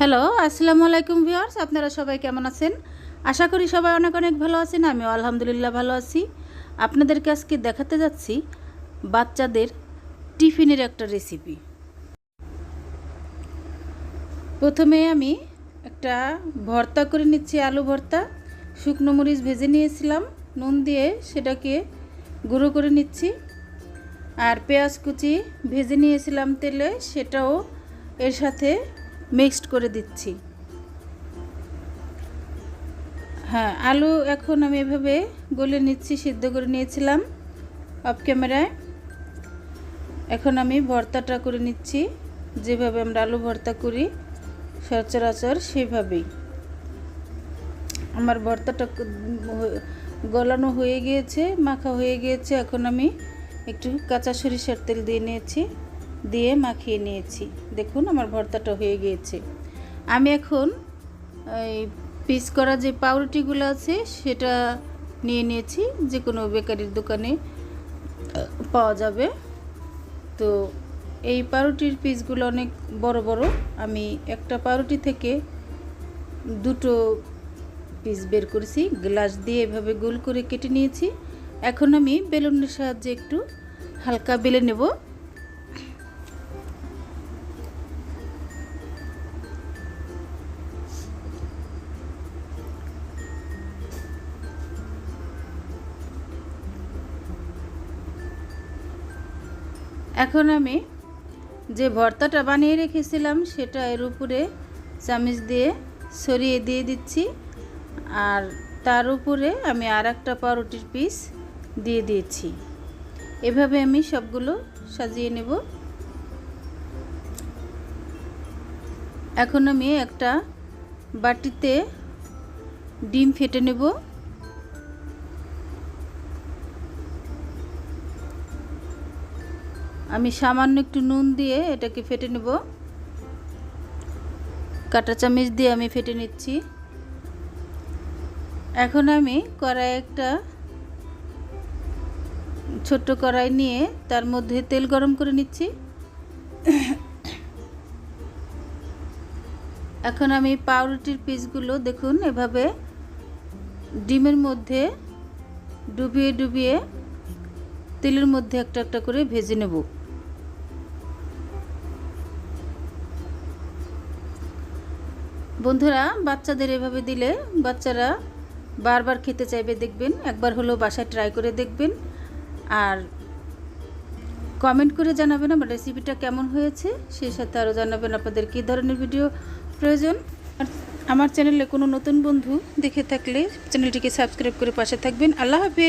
Hello আসসালামু আলাইকুম viewers আপনারা সবাই কেমন আছেন? আশা করি সবাই অনেক অনেক ভালো আছেন, আমিও আলহামদুলিল্লাহ ভালো আছি। আপনাদেরকে আজকে দেখাতে যাচ্ছি বাচ্চাদের টিফিনের একটা রেসিপি প্রথমে আমি একটা ভর্তা করে নিচ্ছি, আলু ভর্তা। শুকনো মরিচ ভেজে নিয়েছিলাম, নুন দিয়ে সেটাকে গুঁড়ো করে নিচ্ছি। আর পেঁয়াজ কুচি ভেজে নিয়েছিলাম তেলে, সেটাও এর সাথে মিক্সড করে দিচ্ছি। হ্যাঁ আলু এখন আমি এভাবে গলে নিচ্ছি, সিদ্ধ করে নিয়েছিলাম অফ ক্যামেরায় এখন আমি ভর্তাটা করে নিচ্ছি, যেভাবে আমরা আলু ভর্তা করি, সচরাচর সেভাবেই। আমার ভর্তাটা গলানো হয়ে গিয়েছে, মাখা হয়ে গিয়েছে, এখন আমি একটু কাঁচা সরিষার তেল দিয়ে নিয়েছি। দিয়ে মাখিয়ে নিয়েছি। দেখুন, আমার ভর্তাটা হয়ে গিয়েছে। আমি এখন এই পিস করা যে পাউরুটিগুলো আছে, সেটা নিয়ে নিয়েছি। যে কোনো বেকারির দোকানে পাওয়া যাবে। তো এই পাউরুটির পিসগুলো অনেক বড় বড়। আমি একটা পাউরুটি থেকে দুটো পিস বের করেছি। গ্লাস দিয়ে এভাবে গোল করে কেটে নিয়েছি। এখন আমি বেলুনের সাহায্যে একটু হালকা বেলে নেব। এখন আমি যে ভর্তাটা বানিয়ে রেখেছিলাম, সেটা এর উপরে চামিচ দিয়ে সরিয়ে দিয়ে দিচ্ছি। আর তার উপরে আমি আর একটা পাউরুটির পিস দিয়ে দিয়েছি। এভাবে আমি সবগুলো সাজিয়ে নেব। এখন আমি একটা বাটিতে ডিম ফেটে নেব। আমি সামান্য একটু নুন দিয়ে এটাকে ফেটে নেব। কাটা চামচ দিয়ে আমি ফেটে নিচ্ছি। এখন আমি কড়াই একটা ছোট্ট কড়াই নিয়ে তার মধ্যে তেল গরম করে নিচ্ছি। এখন আমি পাউরুটির পিসগুলো দেখুন এভাবে ডিমের মধ্যে ডুবিয়ে ডুবিয়ে তেলের মধ্যে একটা একটা করে ভেজে নেব। বন্ধুরা, বাচ্চাদের এভাবে দিলে বাচ্চারা বারবার খেতে চাইবে, দেখবেন। একবার হলেও বাসায় ট্রাই করে দেখবেন। আর কমেন্ট করে জানাবেন আমার রেসিপিটা কেমন হয়েছে, সেই সাথে আরও জানাবেন আপনাদের কী ধরনের ভিডিও প্রয়োজন। আর আমার চ্যানেলে কোনো নতুন বন্ধু দেখে থাকলে চ্যানেলটিকে সাবস্ক্রাইব করে পাশে থাকবেন। আল্লাহ হাফিজ!